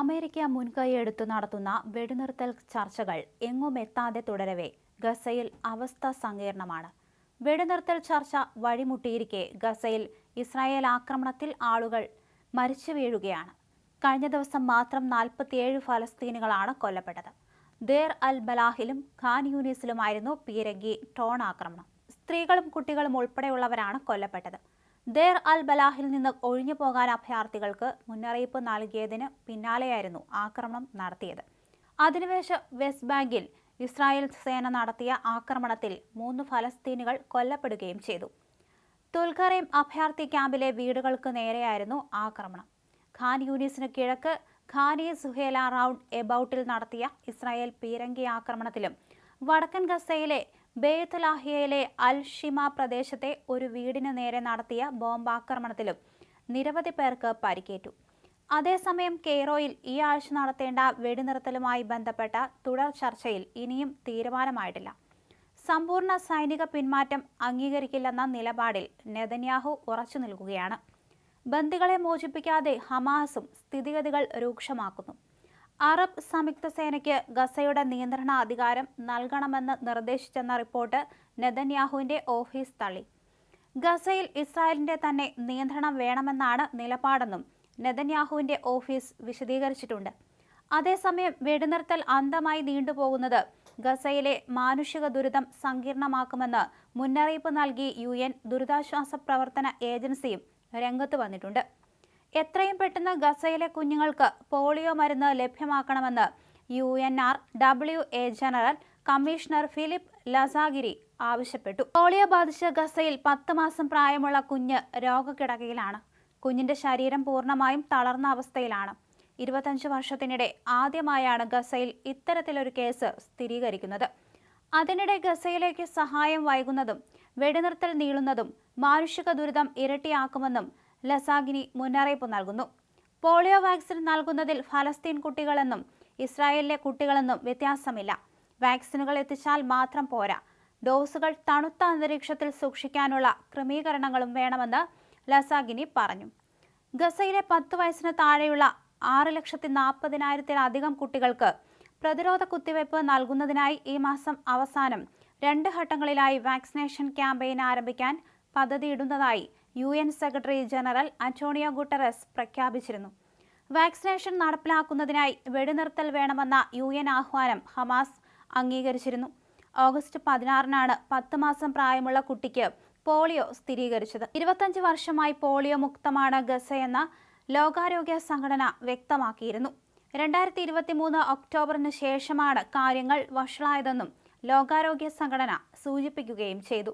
America മുൻകൈയെടുത്തു നടത്തുന്ന വെടിനിർത്തൽ ചർച്ചകൾ എങ്ങും എത്താതെ തുടരവേ. ഗസയിൽ അവസ്ഥ സങ്കീർണമാണ്. വെടിനിർത്തൽ ചർച്ച വഴിമുട്ടിയിരിക്കെ ഗസയിൽ ഇസ്രായേൽ ആക്രമണത്തിൽ ആളുകൾ മരിച്ചു വീഴുകയാണ്. കഴിഞ്ഞ ദിവസം മാത്രം നാൽപ്പത്തിയേഴ് ഫലസ്തീനുകളാണ് കൊല്ലപ്പെട്ടത്. ദേർ അൽ ബലാഹിലും ഖാൻ യൂനിസിലുമായിരുന്നു പീരങ്കി ടോൺ ആക്രമണം. സ്ത്രീകളും കുട്ടികളും ഉൾപ്പെടെയുള്ളവരാണ് കൊല്ലപ്പെട്ടത്. ദേർ അൽ ബലാഹിൽ നിന്ന് ഒഴിഞ്ഞു പോകാൻ അഭയാർത്ഥികൾക്ക് മുന്നറിയിപ്പ് നൽകിയതിന് പിന്നാലെയായിരുന്നു ആക്രമണം നടത്തിയത്. അധിനിവേശ വെസ്റ്റ് ബാങ്കിൽ ഇസ്രായേൽ സേന നടത്തിയ ആക്രമണത്തിൽ മൂന്ന് ഫലസ്തീനുകൾ കൊല്ലപ്പെടുകയും ചെയ്തു. തുൽഖറേം അഭയാർത്ഥി ക്യാമ്പിലെ വീടുകൾക്ക് നേരെയായിരുന്നു ആക്രമണം. ഖാൻ യൂണിസിന് കിഴക്ക് ഖാനി സുഹേല റൗണ്ട് എബൌട്ടിൽ നടത്തിയ ഇസ്രായേൽ പീരങ്കി ആക്രമണത്തിലും വടക്കൻ ഗസയിലെ ബേത്തലാഹിയയിലെ അൽ ഷിമ പ്രദേശത്തെ ഒരു വീടിന് നേരെ നടത്തിയ ബോംബാക്രമണത്തിലും നിരവധി പേർക്ക് പരിക്കേറ്റു. അതേസമയം കെയ്റോയിൽ ഈ ആഴ്ച നടത്തേണ്ട വെടിനിർത്തലുമായി ബന്ധപ്പെട്ട തുടർ ചർച്ചയിൽ ഇനിയും തീരുമാനമായിട്ടില്ല. സമ്പൂർണ സൈനിക പിന്മാറ്റം അംഗീകരിക്കില്ലെന്ന നിലപാടിൽ നെതന്യാഹു ഉറച്ചു നിൽക്കുകയാണ്. ബന്ദികളെ മോചിപ്പിക്കാതെ ഹമാസും സ്ഥിതിഗതികൾ രൂക്ഷമാക്കുന്നു. അറബ് സംയുക്ത സേനയ്ക്ക് ഗസയുടെ നിയന്ത്രണാധികാരം നൽകണമെന്ന് നിർദ്ദേശിച്ചെന്ന റിപ്പോർട്ട് നെതന്യാഹുവിന്റെ ഓഫീസ് തള്ളി. ഗസയിൽ ഇസ്രായേലിന്റെ തന്നെ നിയന്ത്രണം വേണമെന്നാണ് നിലപാടെന്നും നെതന്യാഹുവിന്റെ ഓഫീസ് വിശദീകരിച്ചിട്ടുണ്ട്. അതേസമയം വെടിനിർത്തൽ അന്തമായി നീണ്ടുപോകുന്നത് ഗസയിലെ മാനുഷിക ദുരിതം സങ്കീർണമാക്കുമെന്ന് മുന്നറിയിപ്പ് നൽകി യു എൻ ദുരിതാശ്വാസ പ്രവർത്തന ഏജൻസിയും രംഗത്ത് വന്നിട്ടുണ്ട്. എത്രയും പെട്ടെന്ന് ഗസയിലെ കുഞ്ഞുങ്ങൾക്ക് പോളിയോ മരുന്ന് ലഭ്യമാക്കണമെന്ന് U N R W A general commissioner Philip Lazzarini ആവശ്യപ്പെട്ടു. പോളിയോ ബാധിച്ച ഗസയിൽ പത്ത് മാസം പ്രായമുള്ള കുഞ്ഞ് രോഗക്കിടക്കയിലാണ്. കുഞ്ഞിന്റെ ശരീരം പൂർണമായും തളർന്ന അവസ്ഥയിലാണ്. ഇരുപത്തഞ്ച് വർഷത്തിനിടെ ആദ്യമായാണ് ഗസയിൽ ഇത്തരത്തിലൊരു കേസ് സ്ഥിരീകരിക്കുന്നത്. അതിനിടെ ഗസയിലേക്ക് സഹായം വൈകുന്നതും വെടിനിർത്തൽ നീളുന്നതും മാനുഷിക ദുരിതം ഇരട്ടിയാക്കുമെന്നും ലസാഗിനി മുന്നറിയിപ്പ് നൽകുന്നു. പോളിയോ വാക്സിൻ നൽകുന്നതിൽ ഫലസ്തീൻ കുട്ടികളെന്നും ഇസ്രായേലിലെ കുട്ടികളെന്നും വ്യത്യാസമില്ല. വാക്സിനുകൾ എത്തിച്ചാൽ മാത്രം പോരാ. ഡോസുകൾ തണുത്ത അന്തരീക്ഷത്തിൽ സൂക്ഷിക്കാനുള്ള ക്രമീകരണങ്ങളും വേണമെന്ന് ലസാഗിനി പറഞ്ഞു. ഗസയിലെ പത്ത് വയസ്സിന് താഴെയുള്ള ആറ് ലക്ഷത്തി നാൽപ്പതിനായിരത്തിലധികം കുട്ടികൾക്ക് പ്രതിരോധ കുത്തിവയ്പ് നൽകുന്നതിനായി ഈ മാസം അവസാനം രണ്ട് ഘട്ടങ്ങളിലായി വാക്സിനേഷൻ ക്യാമ്പയിൻ ആരംഭിക്കാൻ പദ്ധതിയിടുന്നതായി U N secretary general Antonio Guterres പ്രഖ്യാപിച്ചിരുന്നു. വാക്സിനേഷൻ നടപ്പിലാക്കുന്നതിനായി വെടിനിർത്തൽ വേണമെന്ന യു എൻ ആഹ്വാനം ഹമാസ് അംഗീകരിച്ചിരുന്നു. ഓഗസ്റ്റ് പതിനാറിനാണ് പത്ത് മാസം പ്രായമുള്ള കുട്ടിക്ക് പോളിയോ സ്ഥിരീകരിച്ചത്. ഇരുപത്തഞ്ച് വർഷമായി പോളിയോ മുക്തമാണ് ഗസയെന്ന ലോകാരോഗ്യ സംഘടന വ്യക്തമാക്കിയിരുന്നു. രണ്ടായിരത്തി ഇരുപത്തി മൂന്ന് ഒക്ടോബറിന് ശേഷമാണ് കാര്യങ്ങൾ വഷളായതെന്നും ലോകാരോഗ്യ സംഘടന സൂചിപ്പിക്കുകയും ചെയ്തു.